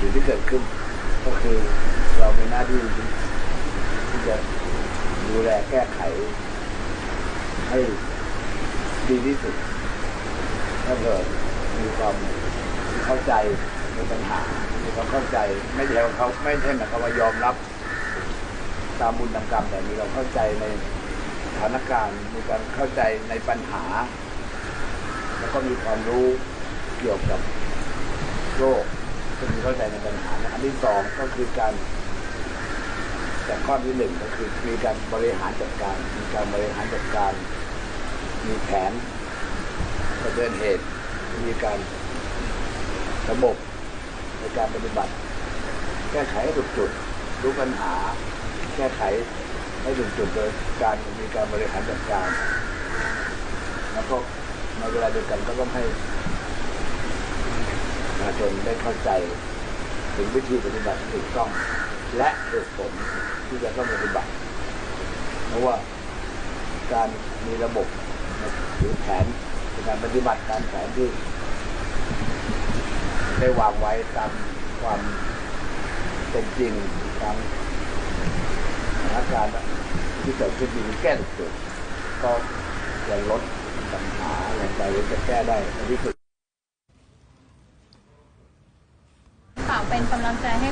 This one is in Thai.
สิ่งที่เกิดขึ้น ก็คือเรามีหน้าที่ที่จะดูแลแก้ไข ให้ดีที่สุด ถ้าเกิดมีความเข้าใจในปัญหามีความเข้าใจไม่ใช่เขาไม่ใช่หมายความว่ายอมรับ ตามบุญตามกรรมแต่มีความเข้าใจในสถานการณ์มีการเข้าใจในปัญหา แล้วก็มีความรู้เกี่ยวกับโรค ใจในปัญหาอันที่สองก็คือการแต่ข้อที่หนึ่งก็คือมีการบริหารจัดการ มีการบริหารจัดการ มีแผนเผชิญเหตุ มีการระบบในการปฏิบัติ แก้ไขให้ถูกจุดรู้ปัญหา แก้ไขให้ถูกจุดโดยการมีการบริหารจัดการ แล้วก็ในเวลาเดียวกันก็ต้องให้ประชาชนได้เข้าใจ ถึงวิธีปฏิบัติที่ถูกต้อง และเหตุผลที่จะต้องปฏิบัติ เพราะว่าการมีระบบหรือแผนในการปฏิบัติการแผนที่ได้วางไว้ตามความเป็นจริงตามสถานการณ์ที่เกิดขึ้นมีแก้ถูกจุดก็จะลดปัญหาลงไรือจะแก้ได้ในที่สุด เป็นกำลังใจให้